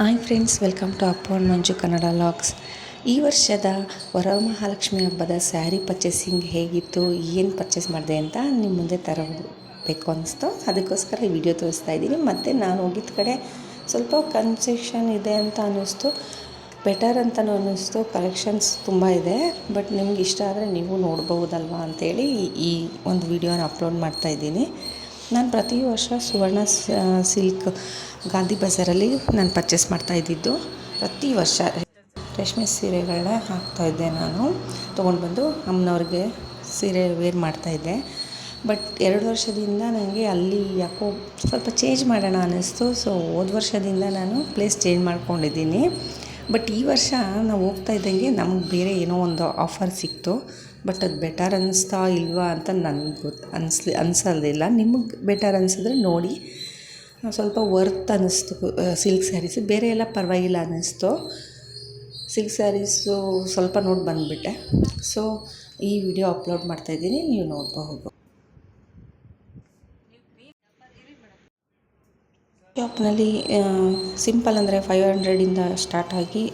Hi friends welcome to ಅಪ್ಪೋನ್ Manju Kannada vlogs ಈ ವರ್ಷದ ವರಮಹಾಲಕ್ಷ್ಮಿ ಹಬ್ಬದ ಸ್ಯಾರಿ ಪರ್ಚೇಸಿಂಗ್ ಹೇಗಿತ್ತು, ಏನು ಪರ್ಚೇಸ್ ಮಾಡಿದೆ ಅಂತ ನಿಮ್ಮ ಮುಂದೆ ತರಬೇಕು ಅನಿಸ್ತು ಅದಕ್ಕೋಸ್ಕರ ಈ ವಿಡಿಯೋ ತೋರಿಸ್ತಾ ಇದ್ದೀನಿ. ಮತ್ತು ನಾನು ಹೋಗಿದ್ದ ಕಡೆ ಸ್ವಲ್ಪ ಕನ್ಸೆಷನ್ ಇದೆ ಅಂತ ಅನ್ನಿಸ್ತು. ಬೆಟರ್ ಅಂತಲೂ ಅನ್ನಿಸ್ತು. ಕಲೆಕ್ಷನ್ಸ್ ತುಂಬ ಇದೆ. ಬಟ್ ನಿಮ್ಗೆ ಇಷ್ಟ ಆದರೆ ನೀವು ನೋಡ್ಬೋದಲ್ವಾ ಅಂತೇಳಿ ಈ ಒಂದು ವಿಡಿಯೋನ ಅಪ್ಲೋಡ್ ಮಾಡ್ತಾ ಇದ್ದೀನಿ. ನಾನು ಪ್ರತಿ ವರ್ಷ ಸುವರ್ಣ ಸಿಲ್ಕ್ ಗಾಂಧಿ ಬಜಾರಲ್ಲಿ ನಾನು ಪರ್ಚೇಸ್ ಮಾಡ್ತಾ ಇದ್ದಿದ್ದು ಪ್ರತಿ ವರ್ಷ. ರೇಷ್ಮೆ ಸೀರೆಗಳನ್ನ ಹಾಕ್ತಾಯಿದ್ದೆ ನಾನು. ತೊಗೊಂಡು ಬಂದು ಅಮ್ಮನವ್ರಿಗೆ ಸೀರೆ ವೇರ್ ಮಾಡ್ತಾಯಿದ್ದೆ ಬಟ್ ಎರಡು ವರ್ಷದಿಂದ ನನಗೆ ಅಲ್ಲಿ ಯಾಕೋ ಸ್ವಲ್ಪ ಚೇಂಜ್ ಮಾಡೋಣ ಅನ್ನಿಸ್ತು. ಸೊ ಹೋದ ವರ್ಷದಿಂದ ನಾನು ಪ್ಲೇಸ್ ಚೇಂಜ್ ಮಾಡ್ಕೊಂಡಿದ್ದೀನಿ. ಬಟ್ ಈ ವರ್ಷ ನಾವು ಹೋಗ್ತಾ ಇದ್ದಂಗೆ ನಮ್ಗೆ ಬೇರೆ ಏನೋ ಒಂದು ಆಫರ್ ಸಿಕ್ತು. ಬಟ್ ಅದು ಬೆಟರ್ ಅನ್ನಿಸ್ತಾ ಇಲ್ವಾ ಅಂತ ನನಗೆ ಗೊತ್ತು ಅನಿಸ್ಲಿ ಅನ್ಸೋದಿಲ್ಲ ನಿಮಗೆ ಬೆಟರ್ ಅನ್ಸಿದ್ರೆ ನೋಡಿ. ಸ್ವಲ್ಪ ವರ್ತ್ ಅನ್ನಿಸ್ತು ಸಿಲ್ಕ್ ಸ್ಯಾರೀಸ್ ಬೇರೆ ಎಲ್ಲ ಪರವಾಗಿಲ್ಲ ಅನ್ನಿಸ್ತು. ಸಿಲ್ಕ್ ಸ್ಯಾರೀಸು ಸ್ವಲ್ಪ ನೋಡಿ ಬಂದುಬಿಟ್ಟೆ. ಸೊ ಈ ವಿಡಿಯೋ ಅಪ್ಲೋಡ್ ಮಾಡ್ತಾಯಿದ್ದೀನಿ ನೀವು ನೋಡಬಹುದು. ಶಾಪ್ನಲ್ಲಿ ಸಿಂಪಲ್ ಅಂದರೆ ಫೈವ್ ಹಂಡ್ರೆಡಿಂದ ಸ್ಟಾರ್ಟ್ ಆಗಿ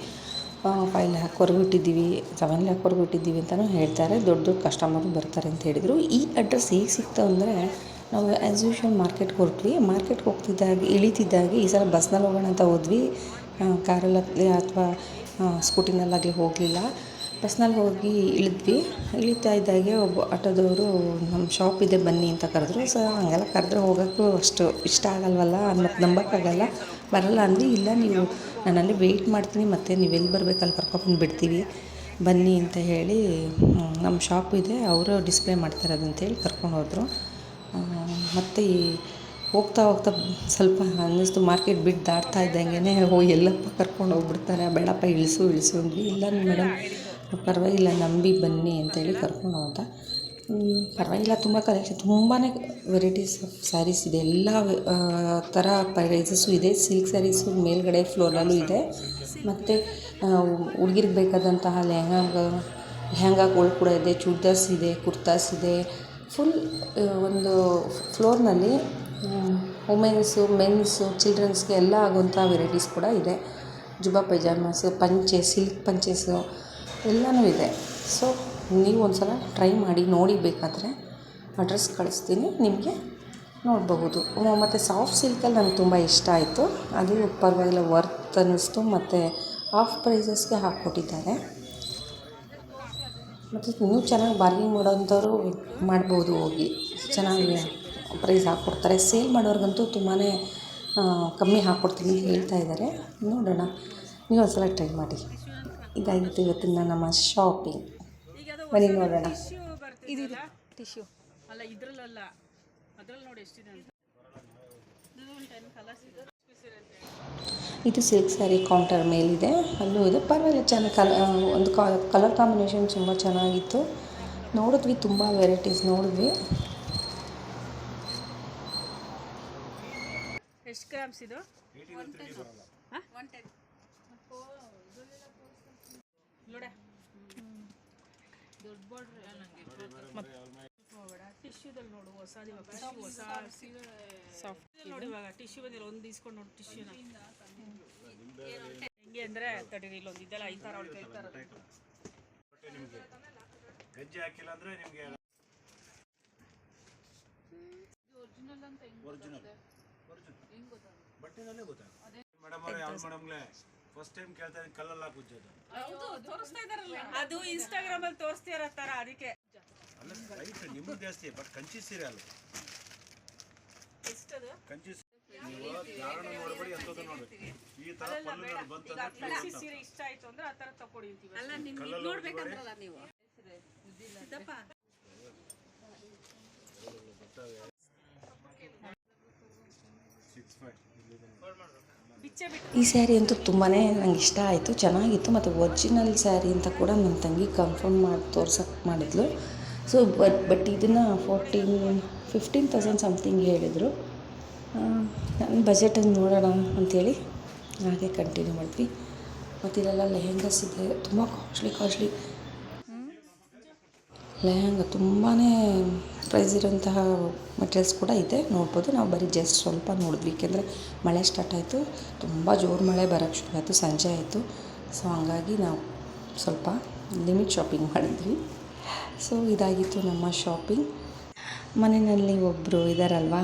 ಫೈವ್ ಲ್ಯಾಕ್ ಇಟ್ಟಿದ್ದೀವಿ ಸೆವೆನ್ ಲ್ಯಾಕ್ ಇಟ್ಟಿದ್ದೀವಿ ಅಂತಲೂ ಹೇಳ್ತಾರೆ. ದೊಡ್ಡ ದೊಡ್ಡ ಕಸ್ಟಮರು ಬರ್ತಾರೆ ಅಂತ ಹೇಳಿದರು. ಈ ಅಡ್ರೆಸ್ ಹೇಗೆ ಸಿಕ್ತು ಅಂದರೆ ನಾವು ಆ್ಯಸ್ ಯೂಶ್ವಲ್ ಮಾರ್ಕೆಟ್ಗೆ ಹೊರಟ್ವಿ ಮಾರ್ಕೆಟ್ಗೆ ಹೋಗ್ತಿದ್ದಾಗ, ಇಳಿತಿದ್ದಾಗೆ ಈ ಸಲ ಬಸ್ನಲ್ಲಿ ಹೋಗೋಣ ಅಂತ ಹೋದ್ವಿ. ಕಾರಲ್ಲಾಗಲಿ ಅಥವಾ ಸ್ಕೂಟಿನಲ್ಲಾಗಲಿ ಹೋಗಲಿಲ್ಲ. ಬಸ್ನಲ್ಲಿ ಹೋಗಿ ಇಳಿದ್ವಿ. ಇಳಿತಾ ಇದ್ದಾಗೆ ಒಬ್ಬ ಆಟೋದವರು ನಮ್ಮ ಶಾಪ್ ಇದೆ, ಬನ್ನಿ ಅಂತ ಕರೆದ್ರು. ಸೊ ಹಂಗೆಲ್ಲ ಕರೆದ್ರೆ. ಹೋಗೋಕ್ಕೂ ಅಷ್ಟು ಇಷ್ಟ ಆಗಲ್ವಲ್ಲ? ಮತ್ತು ನಂಬೋಕ್ಕಾಗಲ್ಲ. ಬರಲ್ಲ ಅಂದ್ವಿ. ಇಲ್ಲ, ನೀವು ನಾನಲ್ಲಿ ವೆಯ್ಟ್ ಮಾಡ್ತೀನಿ. ಮತ್ತು ನೀವು ಎಲ್ಲಿ ಬರಬೇಕು, ಅಲ್ಲಿ ಕರ್ಕೊಬಂದು ಬಿಡ್ತೀವಿ. ಬನ್ನಿ ಅಂತ ಹೇಳಿ ನಮ್ಮ ಶಾಪ್ ಇದೆ. ಅವರು ಡಿಸ್ಪ್ಲೇ ಮಾಡ್ತಾರೆ ಅದಂತೇಳಿ ಕರ್ಕೊಂಡು ಹೋದರು. ಮತ್ತು ಈ ಹೋಗ್ತಾ ಹೋಗ್ತಾ ಸ್ವಲ್ಪ ಅನ್ನಿಸ್ತು, ಮಾರ್ಕೆಟ್ ಬಿಟ್ಟು ದಾಟ್ತಾ ಇದ್ದಂಗೆ ಓ, ಎಲ್ಲಪ್ಪ ಕರ್ಕೊಂಡು ಹೋಗ್ಬಿಡ್ತಾರೆ, ಬೇಡಪ್ಪ, ಇಳಿಸು ಇಳಿಸು ಅಂದ್ವಿ. ಇಲ್ಲ ಮೇಡಮ್, ಪರವಾಗಿಲ್ಲ, ನಂಬಿ ಬನ್ನಿ ಅಂತೇಳಿ ಕರ್ಕೊಂಡು ಹೋದ. ಪರವಾಗಿಲ್ಲ, ತುಂಬ ಕಲೆಕ್ಷನ್ ತುಂಬಾ ವೆರೈಟೀಸ್ ಆಫ್ ಸ್ಯಾರೀಸ್ ಇದೆ. ಎಲ್ಲ ಥರ ಪ್ರೈಸಸ್ಸು ಇದೆ. ಸಿಲ್ಕ್ ಸ್ಯಾರೀಸು ಮೇಲ್ಗಡೆ ಫ್ಲೋರಲ್ಲೂ ಇದೆ. ಮತ್ತು ಹುಡುಗಿರ್ಗೆ ಬೇಕಾದಂತಹ ಲೆಹಂಗಾ ಲೆಹಂಗಾಗಳು ಕೂಡ ಇದೆ, ಚೂಡಿದಾರ್ಸ್ ಇದೆ ಕುರ್ತಾಸ್ ಇದೆ. ಫುಲ್ ಒಂದು ಫ್ಲೋರ್ನಲ್ಲಿ ವುಮೆನ್ಸು ಮೆನ್ಸು ಚಿಲ್ಡ್ರನ್ಸ್ಗೆ ಎಲ್ಲ ಆಗುವಂಥ ವೆರೈಟೀಸ್ ಕೂಡ ಇದೆ. ಜುಬಾ ಪೈಜಾಮಾಸು, ಪಂಚೆ ಸಿಲ್ಕ್ ಪಂಚೆಸು ಎಲ್ಲನೂ ಇದೆ. ಸೊ ನೀವು ಒಂದು ಸಲ ಟ್ರೈ ಮಾಡಿ, ನೋಡಿ ಬೇಕಾದರೆ ಅಡ್ರೆಸ್ ಕಳಿಸ್ತೀನಿ, ನಿಮಗೆ ನೋಡಬಹುದು. ಮತ್ತು ಸಾಫ್ಟ್ ಸಿಲ್ಕಲ್ಲಿ ನನಗೆ ತುಂಬ ಇಷ್ಟ ಆಯಿತು. ಅದು ಪರವಾಗಿಲ್ಲ ವರ್ತ್ ಅನ್ನಿಸ್ತು, ಮತ್ತು ಆಫ್ ಪ್ರೈಸಸ್ಗೆ ಹಾಕ್ಕೊಟ್ಟಿದ್ದಾರೆ. ಮತ್ತು ನೀವು ಚೆನ್ನಾಗಿ ಬಾರ್ಗಿಂಗ್ ಮಾಡೋವಂಥವ್ರು ಮಾಡ್ಬೋದು ಹೋಗಿ. ಚೆನ್ನಾಗಿ ಪ್ರೈಸ್ ಹಾಕ್ಕೊಡ್ತಾರೆ. ಸೇಲ್ ಮಾಡೋರ್ಗಂತೂ ತುಂಬಾ ಕಮ್ಮಿ ಹಾಕ್ಕೊಡ್ತೀನಿ ಅಂತ ಹೇಳ್ತಾ ಇದ್ದಾರೆ. ನೋಡೋಣ. ನೀವು ಒಂದು ಸಲ ಟ್ರೈ ಮಾಡಿ. ಇದಾಗಿತ್ತು ಇವತ್ತಿನ ನಮ್ಮ ಶಾಪಿಂಗ್ ಬನ್ನಿ ನೋಡೋಣ. ಟಿಶ್ಯೂ ಅಲ್ಲ, ಇದ್ರಲ್ಲಲ್ಲ. ಅದರಲ್ಲಿ ನೋಡಿ ಎಷ್ಟಿದೆ ಅಂತ. ಇದು ಸಿಲ್ಕ್ ಸ್ಯಾರಿ ಕೌಂಟರ್ ಮೇಲಿದೆ. ಅಲ್ಲೂ ಇದೆ. ಪರವಾಗಿಲ್ಲ ಚೆನ್ನಾಗಿ ಕಲ ಒಂದು ಕಲರ್ ಕಾಂಬಿನೇಷನ್ ತುಂಬ ಚೆನ್ನಾಗಿತ್ತು. ನೋಡಿದ್ವಿ, ತುಂಬ ವೆರೈಟೀಸ್ ನೋಡಿದ್ವಿ. ಎಷ್ಟು ಗ್ರಾಮ್ಸ್ ಇದು? ಟಿಶ್ಯೂದಲ್ಲಿ ನೋಡು ಹೊಸ ನೋಡಿ ಟಿಶ್ಯೂ ಬಂದಿಲ್ಲ, ಒಂದು ಇಸ್ಕೊಂಡು ನೋಡಿ ಟಿಶ್ಯೂನ ಹೆಂಗೆ ಅಂದರೆ ತಡೀರಿ ಇಲ್ಲೊಂದು ಇದೆಲ್ಲ ಈ ಥರ ಅವ್ಳು ಕೇಳ್ತಾ ಇರೋದು ಗೆಜ್ಜೆ ಹಾಕಿಲ್ಲ ಅಂದ್ರೆ ನಿಮಗೆ ಒರಿಜಿನಲ್ ಬಟ್ಟೆನಲ್ಲೇ ಗೊತ್ತಾಗುತ್ತೆ. ಮೇಡಮ್ ಅವರೇ ಯಾವ ಮೇಡಮ್ಗೆ ಫಸ್ಟ್ ಟೈಮ್ ಕೇಳ್ತಾ ಇದ್ದೀನಿ ಕಲ್ಲಲ್ಲಿ ಹಾಕಿ ಉಜ್ಜೋದು ತೋರಿಸ್ತಾ ಇದಾರಲ್ಲ ಅದು ಇನ್ಸ್ಟಾಗ್ರಾಮ್ ಅಲ್ಲಿ ತೋರಿಸ್ತಿರೋ ತರ ಅದಕ್ಕೆ. ಅಲ್ಲ ರೈಟ್ ನಿಮ್ದು ಜಾಸ್ತಿ ಬಟ್ ಕಂಚಿ ಸೀರೆ ಅಲ್ಲ. ಎಷ್ಟದು? ಕಂಚಿ ನೀವು ನೋಡಬೇಡಿ ಎಂಥದ್ದು ಈ ತರ ಪಲ್ಲು ಸೀರೆ ಇಷ್ಟ ಆಯ್ತು ಅಂದ್ರೆ ಆ ತರ ಅಂತೀವಿ ಅಲ್ಲ ನೋಡ್ಬೇಕಂದ್ರಲ್ಲ ಬಿಚ್ಚೆ ಬಿಟ್ಟು. ಈ ಸ್ಯಾರಿ ಅಂತೂ ತುಂಬಾ ನಂಗೆ ಇಷ್ಟ ಆಯಿತು ಚೆನ್ನಾಗಿತ್ತು. ಮತ್ತು ಒರಿಜಿನಲ್ ಸ್ಯಾರಿ ಅಂತ ಕೂಡ ನನ್ನ ತಂಗಿ ಕನ್ಫರ್ಮ್ ಮಾಡಿ ತೋರ್ಸಕ್ಕೆ ಮಾಡಿದ್ಲು. ಸೊ ಬಟ್ ಬಟ್ ಇದನ್ನು ಫೋರ್ಟೀನ್ ಫಿಫ್ಟೀನ್ ತೌಸಂಡ್ ಸಮಥಿಂಗ್ ಹೇಳಿದರು. ನನ್ನ ಬಜೆಟಲ್ಲಿ ನೋಡೋಣ ಅಂಥೇಳಿ ಹಾಗೆ ಕಂಟಿನ್ಯೂ ಮಾಡಿದ್ವಿ. ಮತ್ತು ಇಲ್ಲೆಲ್ಲ ಲೆಹೆಂಗಾಸ್ ಇದೆ. ತುಂಬ ಕಾಸ್ಟ್ಲಿ ಕಾಸ್ಟ್ಲಿ ಲೆಹೆಂಗಾ ತುಂಬಾ ಪ್ರೈಸ್ ಇರೋಂತಹ ಮೆಟೀರಿಯಲ್ಸ್ ಕೂಡ ಇದೆ. ನೋಡ್ಬೋದು. ನಾವು ಬರೀ ಜಸ್ಟ್ ಸ್ವಲ್ಪ ನೋಡಿದ್ವಿ. ಏಕೆಂದರೆ ಮಳೆ ಸ್ಟಾರ್ಟ್ ಆಯಿತು. ತುಂಬ ಜೋರು ಮಳೆ ಬರೋಕ್ಕೆ ಶುರು ಆಯಿತು. ಸಂಜೆ ಆಯಿತು. ಸೊ ಹಂಗಾಗಿ ನಾವು ಸ್ವಲ್ಪ ಲಿಮಿಟ್ ಶಾಪಿಂಗ್ ಮಾಡಿದ್ವಿ. ಸೊ ಇದಾಗಿತ್ತು ನಮ್ಮ ಶಾಪಿಂಗ್ ಮನೆಯಲ್ಲಿ ಒಬ್ಬರು ಇದ್ದಾರಲ್ವ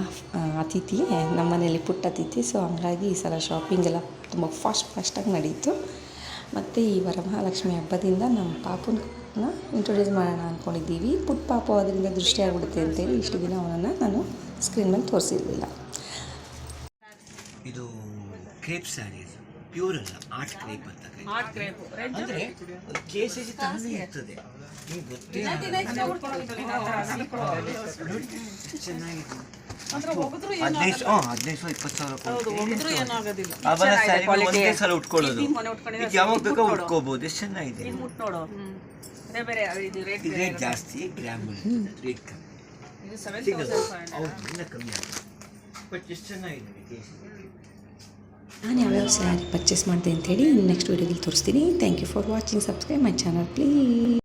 ಅತಿಥಿ, ನಮ್ಮ ಮನೆಯಲ್ಲಿ ಪುಟ್ಟ ಅತಿಥಿ. ಸೊ ಹಂಗಾಗಿ ಈ ಸಲ ಶಾಪಿಂಗ್ ಎಲ್ಲ ತುಂಬ ಫಾಸ್ಟ್ ಫಾಸ್ಟಾಗಿ ನಡೀತು. ಮತ್ತು ಈ ವರಮಹಾಲಕ್ಷ್ಮಿ ಹಬ್ಬದಿಂದ ನಮ್ಮ ಪಾಪುನ ಇಂಟ್ರೊಡ್ಯೂಸ್ ಮಾಡೋಣ ಅಂದ್ಕೊಂಡಿದ್ದೀವಿ ಪುಟ್ಟ ಪಾಪು ಅದರಿಂದ ದೃಷ್ಟಿ ಆಗ್ಬಿಡುತ್ತೆ ಅಂತೇಳಿ ಇಷ್ಟು ದಿನ ಅವನನ್ನು ನಾನು ಸ್ಕ್ರೀನ್ ಮೇಲೆ ತೋರಿಸಿರಲಿಲ್ಲ. ಇದು ಕ್ರೇಪ್ ಸ್ಯಾರಿ ಪ್ಯೂರ್ ಅಲ್ಲ ಆರ್ಟ್ ಕ್ರೇಪ್ ಅಂತ ಅಂದ್ರೆ ಕೆ ಸಿ ಜಿ ತಾನೇ ಇರ್ತದೆ. ನಿಮ್ಗೆ ಗೊತ್ತೇ ಚೆನ್ನಾಗಿದೆ. ಹದಿನೈದು ಹಾಂ ಹದಿನೈದು ಸಾವಿರ ಇಪ್ಪತ್ತು ಸಾವಿರ ಅವನ ಸ್ಯಾರಿ ಒಂದೇ ಸಲ ಉಟ್ಕೊಳ್ಳೋದು. ಇದು ಯಾವಾಗ ಬೇಕೋ ಉಟ್ಕೋಬಹುದು ಎಷ್ಟು ಚೆನ್ನಾಗಿದೆ? ಇದು ಮುಟ್ ನೋಡು ಅದೇ ಇದು ರೇಟ್ ಜಾಸ್ತಿ ಗ್ರಾಮ್ ರೇಟ್ ಕಮ್ಮಿ. ಹೌದು ಇನ್ನ ಕಮ್ಮಿ ಆಗುತ್ತೆ ಬಟ್ ಎಷ್ಟು ಚೆನ್ನಾಗಿದೆ ನಾನು ಯಾವ್ಯಾವ ಸ್ಯಾರಿ ಪರ್ಚೇಸ್ ಮಾಡಿದೆ ಅಂತೇಳಿ ನೆಕ್ಸ್ಟ್ ವೀಡಿಯೋದಲ್ಲಿ ತೋರಿಸ್ತೀನಿ. Thank you for watching subscribe my channel please